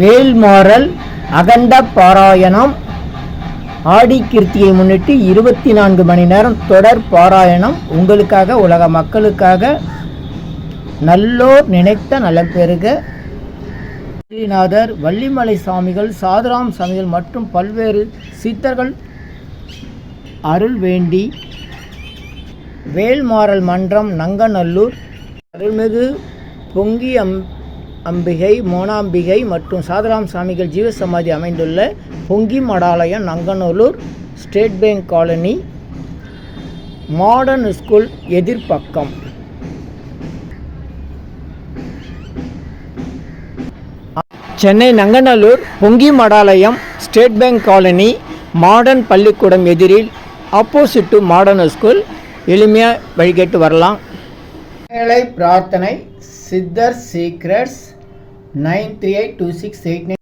வேல்மாறல் அகண்ட பாராயணம். ஆடி கிருத்தியை முன்னிட்டு இருபத்தி நான்கு மணி நேரம் தொடர் பாராயணம் உங்களுக்காக உலக மக்களுக்காக. நல்லோர் நினைத்த நல்ல பெருக ஸ்ரீநாதர் வள்ளிமலை சாமிகள் சாதுராம் சாமிகள் மற்றும் பல்வேறு சித்தர்கள் அருள் வேண்டி. வேல்மாறல் மன்றம் நங்கநல்லூர். அருள்மிகு பொங்கி அம் அம்பிகை மோனாம்பிகை மற்றும் சாதராம் சாமிகள் ஜீவசமாதி அமைந்துள்ள பொங்கி மடாலயம் Nanganallur state bank colony modern school எதிர்ப்பக்கம். Chennai Nanganallur பொங்கி மடாலயம் ஸ்டேட் பேங்க் காலனி மாடர்ன் பள்ளிக்கூடம் எதிரில் ஆப்போசிட் டு மாடர்ன் ஸ்கூல். எளிமையாக வழிகேட்டு வரலாம். வேலை பிரார்த்தனை சித்தர் secrets nine three eight two six eight nine